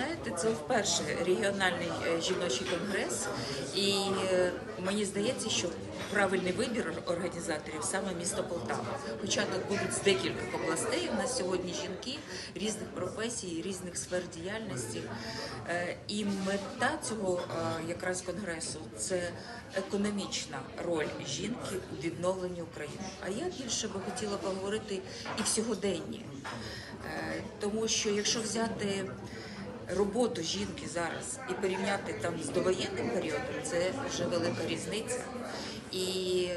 знаєте, це вперше регіональний е, жіночий конгрес, і е, мені здається, що правильний вибір організаторів саме місто Полтава. Хоча тут будуть з декількох областей. У нас сьогодні жінки різних професій, різних сфер діяльності. Е, І мета цього якраз конгресу це економічна роль жінки у відновленні України. А я більше би хотіла поговорити і в сьогоденні. Тому що якщо взяти роботу жінки зараз і порівняти там з довоєнним періодом, це вже велика різниця. І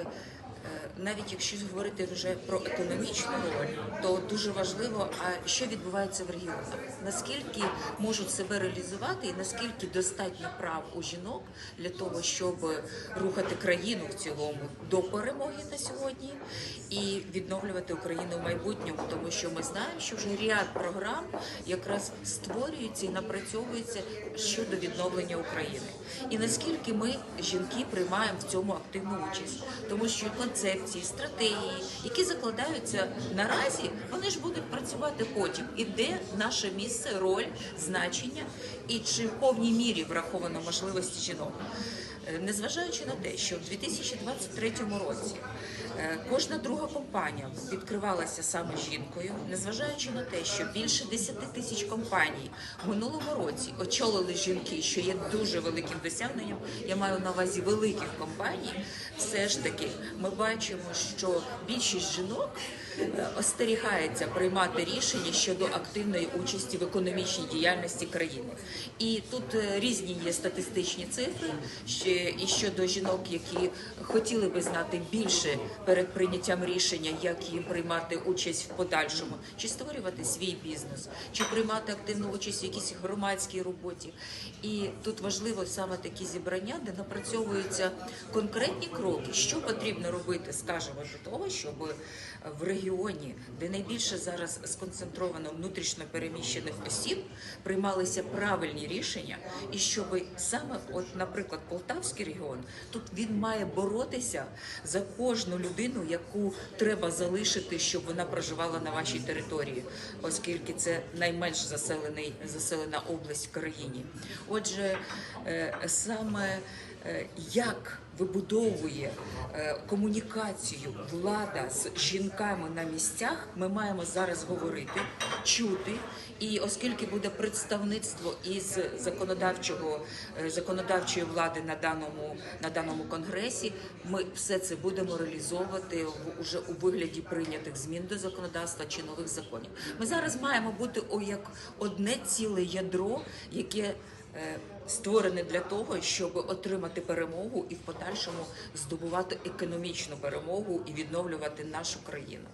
навіть якщо говорити вже про економічну роль, то дуже важливо, а що відбувається в регіонах, наскільки можуть себе реалізувати, і наскільки достатньо прав у жінок для того, щоб рухати країну в цілому до перемоги на сьогодні і відновлювати Україну в майбутньому, тому що ми знаємо, що вже ряд програм якраз створюються і напрацьовуються щодо відновлення України. І наскільки ми, жінки, приймаємо в цьому активну участь, тому що концепції, стратегії, які закладаються наразі, вони ж будуть працювати потім. І де наше місце, роль, значення, і чи в повній мірі враховано можливості жінок. Е, Незважаючи на те, що в 2023 році е, кожна друга компанія відкривалася саме жінкою, незважаючи на те, що більше 10 тисяч компаній в минулому році очолили жінки, що є дуже великим досягненням. Я маю на увазі великих компаній. Все ж таки, ми бачимо, що більшість жінок е, остерігається приймати рішення щодо активної участі в економічній діяльності країни. І тут е, різні є статистичні цифри і щодо жінок, які хотіли би знати більше перед прийняттям рішення, як їм приймати участь в подальшому, чи створювати свій бізнес, чи приймати активну участь в якійсь громадській роботі. І тут важливо саме такі зібрання, де напрацьовуються конкретні кроки, що потрібно робити, скажімо, для того, щоб в регіоні, де найбільше зараз сконцентровано внутрішньо переміщених осіб, приймалися правильні рішення, і щоб саме, от, наприклад, Полтавський регіон, тут він має боротися за кожну людину, яку треба залишити, щоб вона проживала на вашій території, оскільки це найменш заселений заселена область в країні. Отже, е, саме як вибудовує е, комунікацію влада з жінками на місцях, ми маємо зараз говорити, чути. І оскільки буде представництво із законодавчого е, законодавчої влади на даному на даному конгресі, ми все це будемо реалізовувати в уже у вигляді прийнятих змін до законодавства чи нових законів. Ми зараз маємо бути о як одне ціле ядро, яке е, створене для того, щоб отримати перемогу і в подальшому здобувати економічну перемогу і відновлювати нашу країну.